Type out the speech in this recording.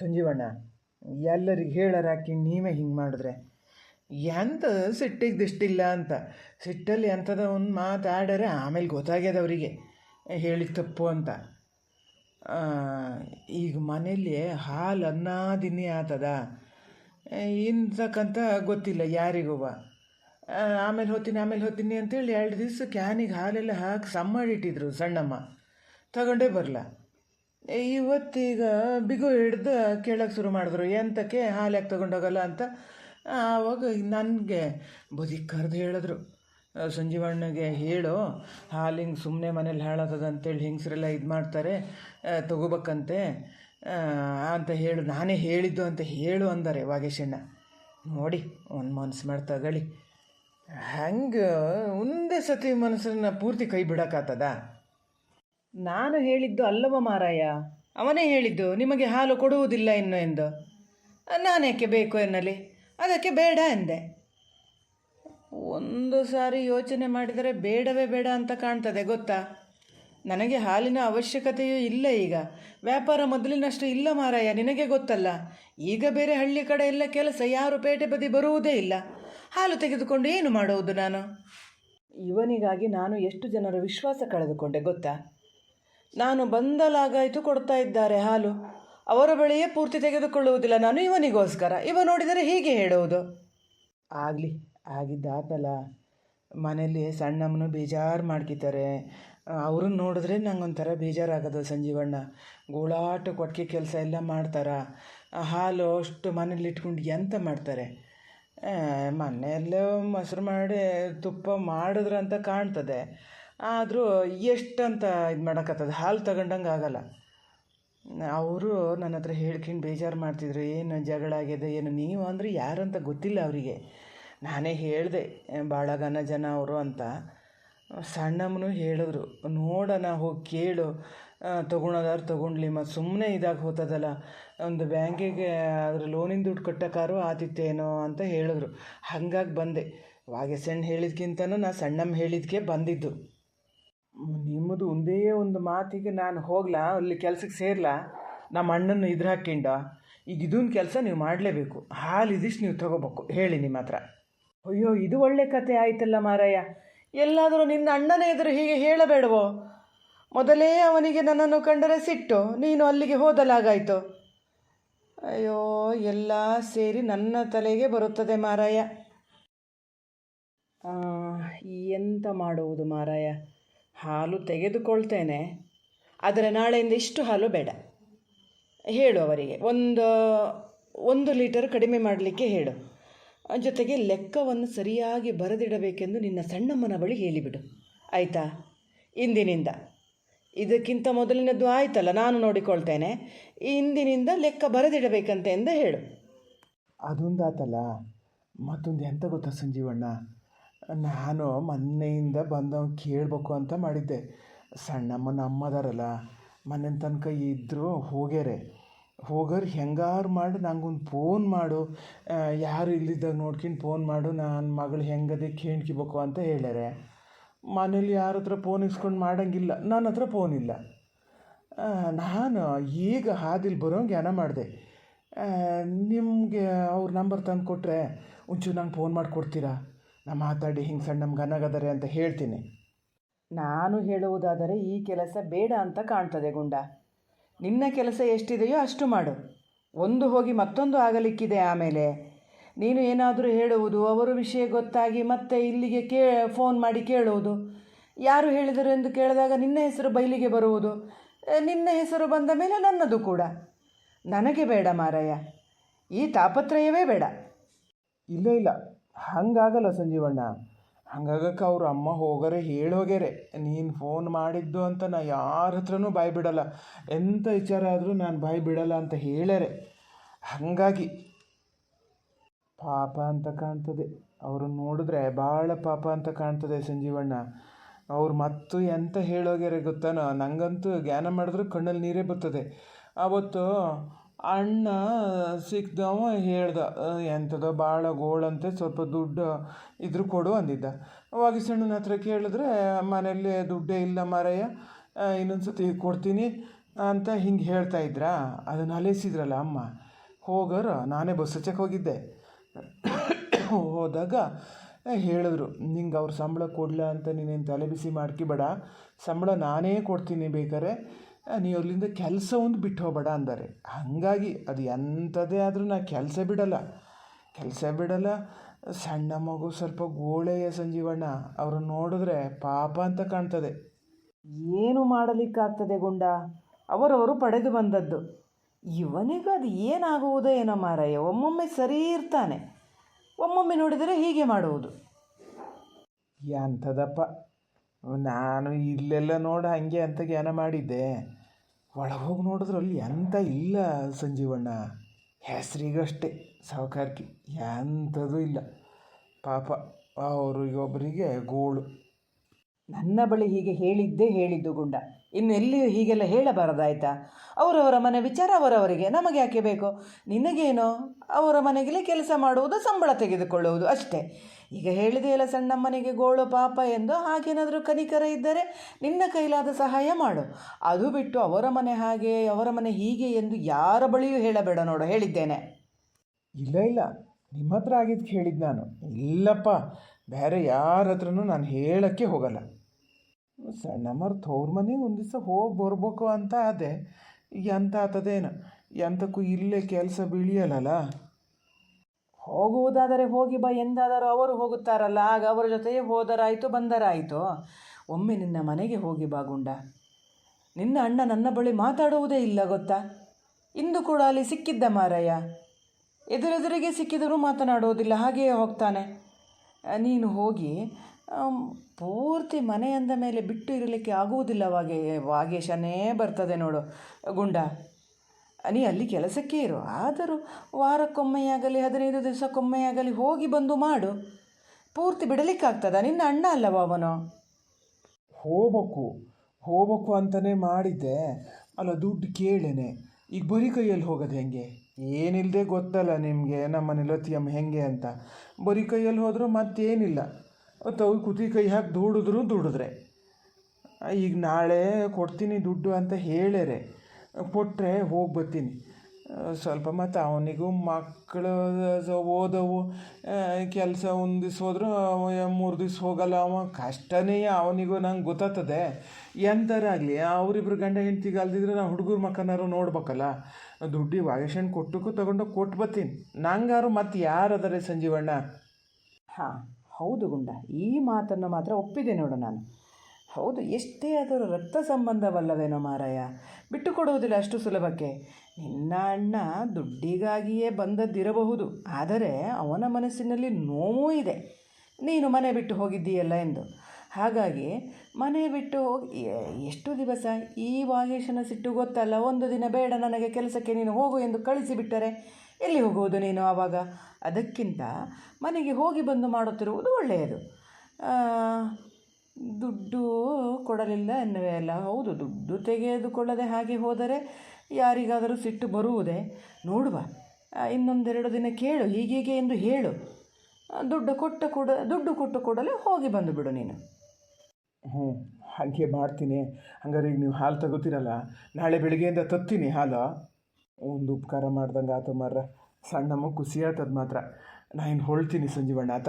ಸಂಜೀವಣ್ಣ, ಎಲ್ಲರಿಗೆ ಹೇಳಾರ ಹಾಕಿ ನೀವೇ ಹಿಂಗೆ ಮಾಡಿದ್ರೆ. ಎಂತ ಸಿಟ್ಟಿಗೆ ದಿಷ್ಟಿಲ್ಲ ಅಂತ. ಸಿಟ್ಟಲ್ಲಿ ಎಂಥದ ಒಂದು ಮಾತಾಡರೆ ಆಮೇಲೆ ಗೊತ್ತಾಗ್ಯದ ಅವರಿಗೆ. ಹೇಳಿದ ತಪ್ಪು ಅಂತ. ಈಗ ಮನೇಲಿ ಹಾಲು ಅನ್ನಾದಿನ್ನೇ ಆತದ. ಇಂತಕ್ಕಂಥ ಗೊತ್ತಿಲ್ಲ ಯಾರಿಗೊಬ್ಬ. ಆಮೇಲೆ ಹೊತ್ತೀನಿ ಆಮೇಲೆ ಹೊತ್ತೀನಿ ಅಂತೇಳಿ ಎರಡು ದಿವಸ ಕ್ಯಾನಿಗೆ ಹಾಲೆಲ್ಲ ಹಾಕಿ ಸಮ್ಮಾಡಿಟ್ಟಿದ್ರು ಸಣ್ಣಮ್ಮ. ತಗೊಂಡೇ ಬರಲ್ಲ ಇವತ್ತೀಗ ಬಿಗು ಹಿಡ್ದು ಕೇಳಕ್ಕೆ ಶುರು ಮಾಡಿದ್ರು. ಎಂತಕ್ಕೆ ಹಾಲು ಯಾಕೆ ತಗೊಂಡೋಗಲ್ಲ ಅಂತ. ಆವಾಗ ನನಗೆ ಬದಿ ಕರೆದು ಹೇಳಿದ್ರು. ಸಂಜೀವಣ್ಣಗೆ ಹೇಳು, ಹಾಲು ಹಿಂಗೆ ಸುಮ್ಮನೆ ಮನೇಲಿ ಹಾಳಾತದ ಅಂತೇಳಿ ಹೆಂಗಸ್ರೆಲ್ಲ ಇದು ಮಾಡ್ತಾರೆ ತಗೋಬೇಕಂತೆ ಅಂತ ಹೇಳು. ನಾನೇ ಹೇಳಿದ್ದು ಅಂತ ಹೇಳು ಅಂದರೆ ವಾಗೇಶಣ್ಣ. ನೋಡಿ, ಒಂದು ಮನಸ್ಸು ಮಾಡಿ ತಗೊಳ್ಳಿ. ಹಂಗೆ ಒಂದೇ ಸತಿ ಮನಸ್ಸನ್ನ ಪೂರ್ತಿ ಕೈ ಬಿಡೋಕ್ಕಾಗ್ತದ ನಾನು ಹೇಳಿದ್ದು ಅಲ್ಲವ ಮಾರಾಯ. ಅವನೇ ಹೇಳಿದ್ದು, ನಿಮಗೆ ಹಾಲು ಕೊಡುವುದಿಲ್ಲ ಇನ್ನು ಎಂದು. ನಾನೇಕೆ ಬೇಕು ಎನ್ನಲಿ. ಅದಕ್ಕೆ ಬೇಡ ಎಂದೆ. ಒಂದು ಸಾರಿ ಯೋಚನೆ ಮಾಡಿದರೆ ಬೇಡವೇ ಬೇಡ ಅಂತ ಕಾಣ್ತದೆ, ಗೊತ್ತಾ? ನನಗೆ ಹಾಲಿನ ಅವಶ್ಯಕತೆಯೂ ಇಲ್ಲ ಈಗ. ವ್ಯಾಪಾರ ಮೊದಲಿನಷ್ಟು ಇಲ್ಲ ಮಾರಾಯ, ನಿನಗೆ ಗೊತ್ತಲ್ಲ? ಈಗ ಬೇರೆ ಹಳ್ಳಿ ಕಡೆ ಎಲ್ಲ ಕೆಲಸ ಯಾರು ಪೇಟೆ ಬದಿ ಬರುವುದೇ ಇಲ್ಲ. ಹಾಲು ತೆಗೆದುಕೊಂಡು ಏನು ಮಾಡುವುದು ನಾನು? ಇವನಿಗಾಗಿ ನಾನು ಎಷ್ಟು ಜನರ ವಿಶ್ವಾಸ ಕಳೆದುಕೊಂಡೆ, ಗೊತ್ತಾ? ನಾನು ಬಂದಲಾಗಾಯಿತು ಕೊಡ್ತಾ ಇದ್ದಾರೆ ಹಾಲು. ಅವರ ಬಳಿಯೇ ಪೂರ್ತಿ ತೆಗೆದುಕೊಳ್ಳುವುದಿಲ್ಲ. ನಾನು ಇವನಿಗೋಸ್ಕರ. ಇವ ನೋಡಿದರೆ ಹೀಗೆ ಹೇಳುವುದು. ಆಗಲಿ, ಆಗಿದ್ದಾತಲ್ಲ. ಮನೆಯಲ್ಲಿ ಸಣ್ಣಮ್ಮನು ಬೇಜಾರು ಮಾಡ್ಕಿತಾರೆ ಅವ್ರನ್ನ ನೋಡಿದ್ರೆ ನಂಗೊಂಥರ ಬೇಜಾರಾಗೋದು ಸಂಜೀವಣ್ಣ. ಗೋಳಾಟ ಕೊಟ್ಟಿಗೆ ಕೆಲಸ ಎಲ್ಲ ಮಾಡ್ತಾರ? ಹಾಲು ಅಷ್ಟು ಮನೇಲಿ ಇಟ್ಕೊಂಡು ಎಂತ ಮಾಡ್ತಾರೆ? ಮನೆಯಲ್ಲೇ ಮೊಸರು ಮಾಡಿ, ತುಪ್ಪ ಮಾಡಿದ್ರಂತ ಕಾಣ್ತದೆ. ಆದರೂ ಎಷ್ಟಂತ ಇದು ಮಾಡೋಕ್ಕತ್ತದ ಹಾಲು ತಗೊಂಡಂಗೆ ಆಗಲ್ಲ. ಅವರು ನನ್ನ ಹತ್ರ ಹೇಳ್ಕೊಂಡು ಬೇಜಾರು ಮಾಡ್ತಿದ್ರು. ಏನು ಜಗಳ ಆಗಿದೆ ಏನು ನೀವು ಅಂದರೆ ಯಾರಂತ ಗೊತ್ತಿಲ್ಲ ಅವರಿಗೆ. ನಾನೇ ಹೇಳಿದೆ ಭಾಳ ಜನ ಅವರು ಅಂತ. ಸಣ್ಣಮ್ಮನು ಹೇಳಿದ್ರು, ನೋಡೋಣ, ಹೋಗಿ ಕೇಳು. ತೊಗೊಳೋದಾರು ತೊಗೊಂಡ್ಲಿ, ಮತ್ತು ಸುಮ್ಮನೆ ಇದಾಗಿ ಹೋತದಲ್ಲ. ಒಂದು ಬ್ಯಾಂಕಿಗೆ ಅದ್ರ ಲೋನಿನ ದುಡ್ಡು ಕಟ್ಟೋಕ್ಕಾರು ಆತಿತ್ತೇನೋ ಅಂತ ಹೇಳಿದ್ರು. ಹಾಗಾಗಿ ಬಂದೆ. ವಾಗೆ ಸಣ್ಣ ಹೇಳಿದ್ಕಿಂತನೂ ನಾ ಸಣ್ಣಮ್ಮ ಹೇಳಿದ್ಕೆ ಬಂದಿದ್ದು. ನಿಮ್ಮದು ಒಂದೇ ಒಂದು ಮಾತಿಗೆ ನಾನು ಹೋಗ್ಲಾ? ಅಲ್ಲಿ ಕೆಲ್ಸಕ್ಕೆ ಸೇರ್ಲಾ? ನಮ್ಮ ಅಣ್ಣನ ಇದ್ರ ಹಾಕಿಂಡ? ಈಗ ಇದೊಂದು ಕೆಲಸ ನೀವು ಮಾಡಲೇಬೇಕು. ಹಾಲು ಇದಿಷ್ಟು ನೀವು ತಗೋಬೇಕು. ಹೇಳಿ ನಿಮ್ಮ ಹತ್ರ. ಅಯ್ಯೋ, ಇದು ಒಳ್ಳೆ ಕತೆ ಆಯ್ತಲ್ಲ ಮಾರಾಯ. ಎಲ್ಲಾದರೂ ನಿನ್ನ ಅಣ್ಣನ ಎದುರು ಹೀಗೆ ಹೇಳಬೇಡವೋ? ಮೊದಲೇ ಅವನಿಗೆ ನನ್ನನ್ನು ಕಂಡರೆ ಸಿಟ್ಟು. ನೀನು ಅಲ್ಲಿಗೆ ಹೋದಲಾಗಾಯ್ತು. ಅಯ್ಯೋ, ಎಲ್ಲ ಸೇರಿ ನನ್ನ ತಲೆಗೆ ಬರುತ್ತದೆ ಮಾರಾಯ. ಎಂತ ಮಾಡುವುದು ಮಾರಾಯ? ಹಾಲು ತೆಗೆದುಕೊಳ್ತೇನೆ, ಆದರೆ ನಾಳೆಯಿಂದ ಇಷ್ಟು ಹಾಲು ಬೇಡ. ಹೇಳು ಅವರಿಗೆ, ಒಂದು ಒಂದು ಲೀಟರ್ ಕಡಿಮೆ ಮಾಡಲಿಕ್ಕೆ ಹೇಳು. ಜೊತೆಗೆ ಲೆಕ್ಕವನ್ನು ಸರಿಯಾಗಿ ಬರೆದಿಡಬೇಕೆಂದು ನಿನ್ನ ಸಣ್ಣಮ್ಮನ ಬಳಿ ಹೇಳಿಬಿಡು. ಆಯಿತಾ? ಇಂದಿನಿಂದ. ಇದಕ್ಕಿಂತ ಮೊದಲಿನದ್ದು ಆಯ್ತಲ್ಲ, ನಾನು ನೋಡಿಕೊಳ್ತೇನೆ. ಇಂದಿನಿಂದ ಲೆಕ್ಕ ಬರೆದಿಡಬೇಕಂತೆ ಎಂದು ಹೇಳು. ಅದೊಂದಾತಲ್ಲ, ಮತ್ತೊಂದು ಎಂತ ಗೊತ್ತಾ ಸಂಜೀವಣ್ಣ? ನಾನು ಮೊನ್ನೆಯಿಂದ ಬಂದವ್ ಕೇಳಬೇಕು ಅಂತ ಮಾಡಿದ್ದೆ. ಸಣ್ಣಮ್ಮ ನಮ್ಮದಾರಲ್ಲ ಮೊನ್ನೆ ತನಕ ಇದ್ದರು ಹೋಗ್ಯಾರೆ. ಹೋಗೋರು ಹೆಂಗಾರು ಮಾಡಿ, ನಂಗೊಂದು ಫೋನ್ ಮಾಡು. ಯಾರು ಇಲ್ಲಿದ್ದಾಗ ನೋಡ್ಕೊಂಡು ಫೋನ್ ಮಾಡು ನನ್ನ ಮಗಳು ಹೆಂಗದೆ ಕೇಳ್ಕಿಬೇಕು ಅಂತ ಹೇಳ್ಯಾರೆ. ಮನೇಲಿ ಯಾರ ಹತ್ರ ಫೋನ್ ಇಸ್ಕೊಂಡು ಮಾಡೋಂಗಿಲ್ಲ ನನ್ನ ಹತ್ರ ಫೋನ್ ಇಲ್ಲ. ನಾನು ಈಗ ಹಾದಿಲಿ ಬರೋಂಗೆ ಏನ ಮಾಡಿದೆ. ನಿಮಗೆ ಅವ್ರ ನಂಬರ್ ತಂದು ಕೊಟ್ಟರೆ ಒಂಚೂರು ನಂಗೆ ಫೋನ್ ಮಾಡಿ ಕೊಡ್ತೀರಾ ನಾ ಮಾತಾಡಿ ಹಿಂಗೆ ಸಣ್ಣ ನಮ್ಗೆ ಅನಗದರೆ ಅಂತ ಹೇಳ್ತೀನಿ. ನಾನು ಹೇಳುವುದಾದರೆ ಈ ಕೆಲಸ ಬೇಡ ಅಂತ ಕಾಣ್ತದೆ ಗುಂಡ. ನಿನ್ನ ಕೆಲಸ ಎಷ್ಟಿದೆಯೋ ಅಷ್ಟು ಮಾಡು. ಒಂದು ಹೋಗಿ ಮತ್ತೊಂದು ಆಗಲಿಕ್ಕಿದೆ ಆಮೇಲೆ. ನೀನು ಏನಾದರೂ ಹೇಳುವುದು ಅವರ ವಿಷಯ ಗೊತ್ತಾಗಿ ಮತ್ತೆ ಇಲ್ಲಿಗೆ ಕೇ ಫೋನ್ ಮಾಡಿ ಕೇಳುವುದು. ಯಾರು ಹೇಳಿದರು ಎಂದು ಕೇಳಿದಾಗ ನಿನ್ನ ಹೆಸರು ಬಯಲಿಗೆ ಬರುವುದು. ನಿನ್ನ ಹೆಸರು ಬಂದ ಮೇಲೆ ನನ್ನದು ಕೂಡ. ನನಗೆ ಬೇಡ ಮಾರಯ್ಯ ಈ ತಾಪತ್ರಯವೇ ಬೇಡ. ಇಲ್ಲ ಇಲ್ಲ. ಹಂಗಾಗಲ್ಲ ಸಂಜೀವಣ್ಣ. ಹಂಗಾಗಕ್ಕೆ ಅವ್ರ ಅಮ್ಮ ಹೋಗರೆ ಹೇಳೋಗ್ಯಾರೆ ನೀನು ಫೋನ್ ಮಾಡಿದ್ದು ಅಂತ ನಾ ಯಾರ ಹತ್ರನೂ ಬಾಯಿ ಬಿಡಲ್ಲ. ಎಂಥ ವಿಚಾರ ಆದರೂ ನಾನು ಬಾಯಿ ಬಿಡಲ್ಲ ಅಂತ ಹೇಳ್ಯಾರೆ. ಹಾಗಾಗಿ ಪಾಪ ಅಂತ ಕಾಣ್ತದೆ. ಅವ್ರನ್ನ ನೋಡಿದ್ರೆ ಭಾಳ ಪಾಪ ಅಂತ ಕಾಣ್ತದೆ ಸಂಜೀವಣ್ಣ. ಅವ್ರು ಮತ್ತು ಎಂತ ಹೇಳೋಗ್ಯಾರೆ ಗೊತ್ತಾನೋ? ನನಗಂತೂ ಜ್ಞಾನ ಮಾಡಿದ್ರೂ ಕಣ್ಣಲ್ಲಿ ನೀರೇ ಬರ್ತದೆ. ಅವತ್ತು ಅಣ್ಣ ಸಿಕ್ದವ ಹೇಳ್ದ "ಅಹ್, ಎಂಥದೋ ಭಾಳ ಗೋಳಂತೆ ಸ್ವಲ್ಪ ದುಡ್ಡು ಇದ್ರು ಕೊಡು ಅಂದಿದ್ದ. ವಾಗೀಸಣ್ಣನ ಹತ್ರ ಕೇಳಿದ್ರೆ ಮನೇಲಿ ದುಡ್ಡೇ ಇಲ್ಲ ಮಾರಯ್ಯ ಇನ್ನೊಂದು ಸತಿ ಕೊಡ್ತೀನಿ ಅಂತ ಹಿಂಗೆ ಹೇಳ್ತಾ ಇದ್ರಾ. ಅದನ್ನು ಅಲೆಸಿದ್ರಲ್ಲ ಅಮ್ಮ. ಹೋಗರ ನಾನೇ ಬಸ್ ಹಚ್ಚಕ್ಕೆ ಹೋಗಿದ್ದೆ. ಹೋದಾಗ ಹೇಳಿದ್ರು ನಿಂಗೆ ಅವ್ರ ಸಂಬಳ ಕೊಡಲ ಅಂತ ನೀನೇನು ತಲೆ ಬಿಸಿ ಮಾಡ್ಕಿಬೇಡ ಸಂಬಳ ನಾನೇ ಕೊಡ್ತೀನಿ ಬೇಕಾರೆ. ನೀವು ಅಲ್ಲಿಂದ ಕೆಲಸ ಒಂದು ಬಿಟ್ಟು ಹೋಗಬೇಡ ಅಂದಾರೆ. ಹಾಗಾಗಿ ಅದು ಎಂಥದೇ ಆದರೂ ನಾ ಕೆಲಸ ಬಿಡಲ್ಲ. ಕೆಲಸ ಬಿಡಲ್ಲ. ಸಣ್ಣ ಮಗು ಸ್ವಲ್ಪ ಗೋಳೆಯ ಸಂಜೀವಣ್ಣ, ಅವರು ನೋಡಿದ್ರೆ ಪಾಪ ಅಂತ ಕಾಣ್ತದೆ. ಏನು ಮಾಡಲಿಕ್ಕಾಗ್ತದೆ ಗುಂಡ? ಅವರವರು ಪಡೆದು ಬಂದದ್ದು. ಇವನಿಗೂ ಅದು ಏನಾಗುವುದೋ ಏನೋ ಮಾರಾಯ, ಒಮ್ಮೊಮ್ಮೆ ಸರಿ ಇರ್ತಾನೆ. ಒಮ್ಮೊಮ್ಮೆ ನೋಡಿದರೆ ಹೀಗೆ ಮಾಡುವುದು. ಎಂಥದಪ್ಪ. ನಾನು ಇಲ್ಲೆಲ್ಲ ನೋಡಿ, ಹಾಗೆ ಅಂತ ಜ್ಞಾನ ಮಾಡಿದ್ದೆ. ಒಳಗೆ ಹೋಗಿ ನೋಡಿದ್ರೆ ಅಲ್ಲಿ ಎಂಥ ಇಲ್ಲ ಸಂಜೀವಣ್ಣ. ಹೆಸರಿಗಷ್ಟೇ, ಸಾವುಕಾರ್ಕಿ, ಎಂಥದೂ ಇಲ್ಲ. ಪಾಪ ಅವ್ರಿಗೊಬ್ಬರಿಗೆ ಗೋಳು. ನನ್ನ ಬಳಿ ಹೀಗೆ ಹೇಳಿದ್ದೇ ಹೇಳಿದ್ದು ಗುಂಡ. ಇನ್ನು ಎಲ್ಲಿಯೂ ಹೀಗೆಲ್ಲ ಹೇಳಬಾರದಾಯ್ತಾ? ಅವರವರ ಮನೆ ವಿಚಾರ ಅವರವರಿಗೆ. ನಮಗೆ ಯಾಕೆ ಬೇಕು? ನಿನಗೇನೋ? ಅವರ ಮನೆಗೆ ಕೆಲಸ ಮಾಡುವುದು, ಸಂಬಳ ತೆಗೆದುಕೊಳ್ಳುವುದು ಅಷ್ಟೇ. ಈಗ ಹೇಳಿದೆಯಲ್ಲ ಸಣ್ಣಮ್ಮನಿಗೆ ಗೋಳು ಪಾಪ ಎಂದು. ಹಾಗೇನಾದರೂ ಕನಿಕರ ಇದ್ದರೆ ನಿನ್ನ ಕೈಲಾದ ಸಹಾಯ ಮಾಡು. ಅದು ಬಿಟ್ಟು ಅವರ ಮನೆ ಹಾಗೆ, ಅವರ ಮನೆ ಹೀಗೆ ಎಂದು ಯಾರ ಬಳಿಯೂ ಹೇಳಬೇಡ ನೋಡು, ಹೇಳಿದ್ದೇನೆ. ಇಲ್ಲ ಇಲ್ಲ. ನಿಮ್ಮ ಹತ್ರ ಆಗಿದ್ದು ಕೇಳಿದ್ದು ನಾನು. ಇಲ್ಲಪ್ಪ, ಬೇರೆ ಯಾರ ಹತ್ರನೂ ನಾನು ಹೇಳೋಕ್ಕೆ ಹೋಗಲ್ಲ. ಸಣ್ಣಮ್ಮರ ತವ್ರ ಮನೆಗೆ ಒಂದು ದಿವಸ ಹೋಗಿ ಬರ್ಬೇಕು ಅಂತ ಅದೇ ಎಂತ ಆತದೇನು? ಎಂತಕ್ಕೂ ಇಲ್ಲೇ ಕೆಲಸ ಬೀಳಿಯಲ್ಲ ಹೋಗುವುದಾದರೆ ಹೋಗಿ ಬಾ, ಎಂದಾದರೂ ಅವರು ಹೋಗುತ್ತಾರಲ್ಲ, ಆಗ ಅವರ ಜೊತೆಯೇ ಹೋದರಾಯಿತು, ಬಂದರಾಯಿತು. ಒಮ್ಮೆ ನಿನ್ನ ಮನೆಗೆ ಹೋಗಿ ಬಾ ಗುಂಡ. ನಿನ್ನ ಅಣ್ಣ ನನ್ನ ಬಳಿ ಮಾತಾಡುವುದೇ ಇಲ್ಲ ಗೊತ್ತಾ? ಇಂದು ಕೂಡ ಅಲ್ಲಿ ಸಿಕ್ಕಿದ್ದ ಮಾರಯ್ಯ. ಎದುರೆದುರಿಗೆ ಸಿಕ್ಕಿದರೂ ಮಾತನಾಡುವುದಿಲ್ಲ, ಹಾಗೆಯೇ ಹೋಗ್ತಾನೆ. ನೀನು ಹೋಗಿ ಪೂರ್ತಿ ಮನೆ ಅಂದ ಮೇಲೆ ಬಿಟ್ಟು ಇರಲಿಕ್ಕೆ ಆಗುವುದಿಲ್ಲ ವಾಗೇ ವಾಗೇಶನೇ ಬರ್ತದೆ ನೋಡು ಗುಂಡ. ನೀ ಅಲ್ಲಿ ಕೆಲಸಕ್ಕೆ ಇರು. ಆದರೂ ವಾರಕ್ಕೊಮ್ಮೆಯಾಗಲಿ, ಹದಿನೈದು ದಿವಸಕ್ಕೊಮ್ಮೆಯಾಗಲಿ ಹೋಗಿ ಬಂದು ಮಾಡು. ಪೂರ್ತಿ ಬಿಡಲಿಕ್ಕಾಗ್ತದ? ನಿನ್ನ ಅಣ್ಣ ಅಲ್ಲವ ಅವನು? ಹೋಗ್ಬೇಕು ಹೋಗ್ಬೇಕು ಅಂತಲೇ ಮಾಡಿದ್ದೆ. ಅಲ್ಲ, ದುಡ್ಡು ಕೇಳೇನೆ. ಈಗ ಬರೀ ಕೈಯಲ್ಲಿ ಹೋಗೋದು ಹೆಂಗೆ? ಏನಿಲ್ಲದೆ ಗೊತ್ತಲ್ಲ ನಿಮಗೆ, ನಮ್ಮ ನಿಲತಿಯಮ್ಮ ಹೆಂಗೆ ಅಂತ. ಬರೀ ಕೈಯಲ್ಲಿ ಹೋದರೂ ಮತ್ತೇನಿಲ್ಲ. ತವ್ ಕುತಿ ಕೈ ಹಾಕಿ ದುಡಿದ್ರು ದುಡಿದ್ರೆ. ಈಗ ನಾಳೆ ಕೊಡ್ತೀನಿ ದುಡ್ಡು ಅಂತ ಹೇಳ್ಯಾರೆ. ಕೊಟ್ಟರೆ ಹೋಗಿ ಬರ್ತೀನಿ. ಸ್ವಲ್ಪ ಮತ್ತು ಅವನಿಗೂ ಮಕ್ಕಳು ಓದವು. ಕೆಲಸ ಒಂದು ದಿವ್ಸ ಹೋದರೂ ಮೂರು ದಿವ್ಸ ಹೋಗಲ್ಲ ಅವ. ಕಷ್ಟನೇ ಅವನಿಗೂ ನಂಗೆ ಗೊತ್ತಾಗ್ತದೆ. ಎಂಥರಾಗಲಿ ಅವರಿಬ್ರು ಗಂಡ ಹೆಂಡ್ತಿಗೆ ಅಲ್ದಿದ್ರೆ ನಾವು ಹುಡುಗರು ಮಕ್ಕನಾರು ನೋಡ್ಬೇಕಲ್ಲ. ದುಡ್ಡಿ ವಾಗೇಶನ್ ಕೊಟ್ಟಕ್ಕೂ ತೊಗೊಂಡು ಕೊಟ್ಟು ಬರ್ತೀನಿ. ನಂಗಾರು ಮತ್ತು ಯಾರದರೆ ಸಂಜೀವಣ್ಣ? ಹಾಂ, ಹೌದು ಗುಂಡ. ಈ ಮಾತನ್ನು ಮಾತ್ರ ಒಪ್ಪಿದೆ ನೋಡು ನಾನು. ಹೌದು, ಎಷ್ಟೇ ಆದರೂ ರಕ್ತ ಸಂಬಂಧವಲ್ಲವೇನೋ ಮಾರಾಯ? ಬಿಟ್ಟು ಕೊಡುವುದಿಲ್ಲ ಅಷ್ಟು ಸುಲಭಕ್ಕೆ. ನಿನ್ನ ಅಣ್ಣ ದುಡ್ಡಿಗಾಗಿಯೇ ಬಂದದ್ದಿರಬಹುದು, ಆದರೆ ಅವನ ಮನಸ್ಸಿನಲ್ಲಿ ನೋವೂ ಇದೆ. ನೀನು ಮನೆ ಬಿಟ್ಟು ಹೋಗಿದ್ದೀಯಲ್ಲ ಎಂದು. ಹಾಗಾಗಿ ಮನೆ ಬಿಟ್ಟು ಹೋಗಿ ಎಷ್ಟು ದಿವಸ? ಈ ವಾಗೇಶನ ಸಿಟ್ಟು ಗೊತ್ತಲ್ಲ, ಒಂದು ದಿನ ಬೇಡ, ನನಗೆ ಕೆಲಸಕ್ಕೆ ನೀನು ಹೋಗು ಎಂದು ಕಳಿಸಿಬಿಟ್ಟರೆ ಎಲ್ಲಿ ಹೋಗುವುದು ನೀನು ಆವಾಗ? ಅದಕ್ಕಿಂತ ಮನೆಗೆ ಹೋಗಿ ಬಂದು ಮಾಡುತ್ತಿರುವುದು ಒಳ್ಳೆಯದು. ದುಡ್ಡು ಕೊಡಲಿಲ್ಲ ಎನ್ನುವೆ ಅಲ್ಲ. ಹೌದು, ದುಡ್ಡು ತೆಗೆದುಕೊಳ್ಳದೆ ಹಾಗೆ ಹೋದರೆ ಯಾರಿಗಾದರೂ ಸಿಟ್ಟು ಬರುವುದೇ? ನೋಡುವ. ಇನ್ನೊಂದೆರಡು ದಿನ ಕೇಳು, ಹೀಗೀಗೆ ಎಂದು ಹೇಳು. ದುಡ್ಡು ಕೊಟ್ಟ ಕೂಡ, ದುಡ್ಡು ಕೊಟ್ಟು ಕೂಡಲೇ ಹೋಗಿ ಬಂದು ಬಿಡು ನೀನು. ಹ್ಞೂ, ಹಾಗೆ ಮಾಡ್ತೀನಿ. ಹಂಗಾರೆ ಈಗ ನೀವು ಹಾಲು ತಗೋತೀರಲ್ಲ? ನಾಳೆ ಬೆಳಿಗ್ಗೆಯಿಂದ ತತ್ತೀನಿ ಹಾಲು. ಒಂದು ಉಪಕಾರ ಮಾಡ್ದಂಗೆ ಆತು ಮಾರ್ರೆ ಸಣ್ಣಮ್ಮ ಖುಷಿ ಮಾತ್ರ. ನಾನು ಇನ್ನು ಹೊಳ್ತೀನಿ ಸಂಜೀವಣ್ಣ ಆತ